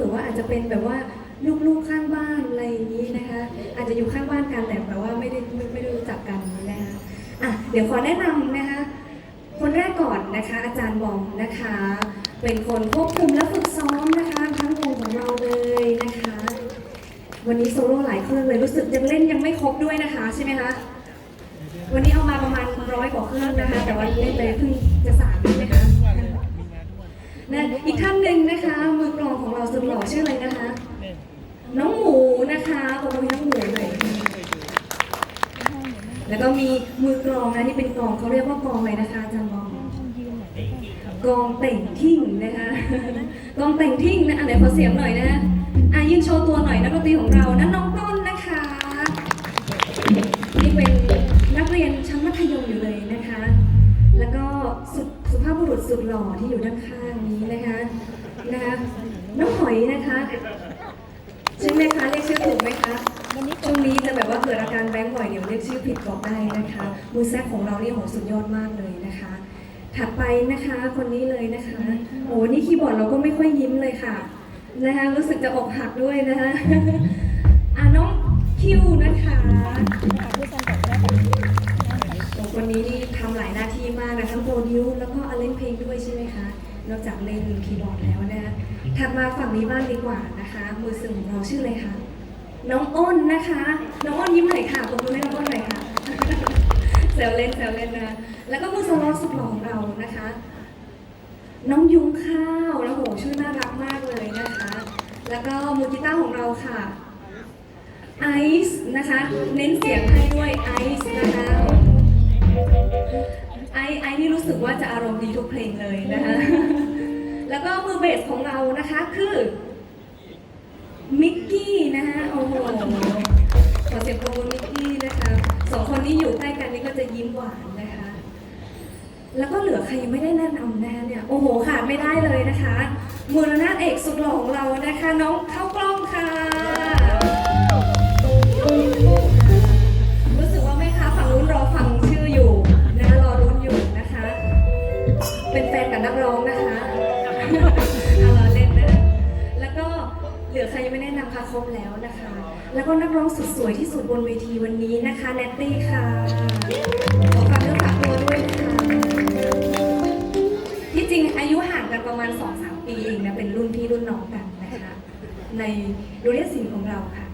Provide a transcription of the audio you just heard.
ผื่อว่าอาจจะเป็นแบบว่าลูกๆข้างบ้านอะไรอย่างนี้นะคะ อาจจะอยู่ข้างบ้านกันแต่แบบว่าไม่ได้ไม่ไม่ได้รู้จักกันนะคะอะเดี๋ยวขอแนะนำนะคะ คนแรกก่อนนะคะ อาจารย์บอมนะคะ เป็นคนควบคุมและฝึกซ้อมนะคะทั้งวงของเราเลยนะคะ วันนี้โซโล่หลายเครื่องเลยรู้สึกยังเล่นยังไม่ครบด้วยนะคะใช่ไหมคะวันนี้เอามาประมาณร้อยกว่าเครื่องนะคะ แต่ว่าเล่นไปเพิ่งจะสามใช่ไหมคะนะอีกท่านหนึ่งนะคะ สุดหล่อชื่ออะไรนะคะ น้องหมูนะคะขอบคุณน้องหมูเลยแล้วก็มีมือกลองนะนี่เป็นกลองเขาเรียกว่ากลองอะไรนะคะอาจารย์บอมกลองเต่งทิ้งนะคะกลองเต่งทิ้งนะอะไหนขอเสียงหน่อยนะอะยืนโชว์ตัวหน่อยนักดนตรีของเรานะน้องต้นนะคะ นี่เป็นนักเรียนชั้นมัธยมอยู่เลยนะคะ แล้วก็สุสุภาพบุรุษสุดหล่อที่อยู่ด้านข้างนี้นะคะนะคะน้ องหอยนะคะใช่ไหมคะเรียกชื่อถูกไหมคะช่วงนี้จะแบบว่าเกิดอาการแบงค์บ่อยเดี๋ยวเรียกชื่อผิดบอกได้นะคะมือแซกของเรานี่โหสุดยอดมากเลยนะคะ ถัดไปนะคะคนนี้เลยนะคะโอ้นี่คีย์บอร์ดเราก็ไม่ค่อยยิ้มเลยค่ะนะคะรู้สึกจะอกหักด้วยนะคะอะน้องคิวนะคะโอ้คนนี้นี่ทำหลายหน้าที่มากนะทั้งโปรดิวซ์แล้วก็เล่นเพลงด้วยใช่ไหมคะ นอกจากเล่นคีย์บอร์ดแล้วนะคะถัดมาฝั่งนี้บ้างดีกว่านะคะ มือซึ่งของเราชื่ออะไรคะ น้องอ้นนะคะ น้องอ้นยิ้มหน่อยค่ะปรบมือให้น้องอ้นหน่อยค่ะแซวเล่นแซวเล่นนะ แล้วก็มือโซโล่สุดหล่อของเรานะคะ น้องยุ้งข้าวแล้วโหชื่อน่ารักมากเลยนะคะ แล้วก็มือกีตาร์ของเราค่ะไอซ์นะคะ เน้นเสียงให้ด้วยไอซ์นะคะไอไอซ์นี่รู้สึกว่าจะอารมณ์ดีทุกเพลงเลยนะคะ แล้วก็มือเบสของเรานะคะคือมิกกี้นะคะโอ้โหขอเสียงปรบมือมิกกี้นะคะสองคนนี้อยู่ใกล้กันนี่ก็จะยิ้มหวานนะคะ แล้วก็เหลือใครยังไม่ได้แนะนำนะเนี่ยโอ้โหขาดไม่ได้เลยนะคะมูลนาเอกสุดหล่อของเรานะคะ น้องเข้าก เอาล้อเล่นเด้อแล้วก็เหลือใครยังไม่แนะนำค่ะครบแล้วนะคะ แล้วก็นักร้องสุดสวยที่สุดบนเวทีวันนี้นะคะแนตตี้ค่ะขอฝากเรื่องฝากตัวด้วยนะคะที่จริงอายุห่างกันประมาณ 2-3 ปีเองนะเป็นรุ่นพี่รุ่นน้องกันนะคะ ในโรเรียนศิลของเราค่ะ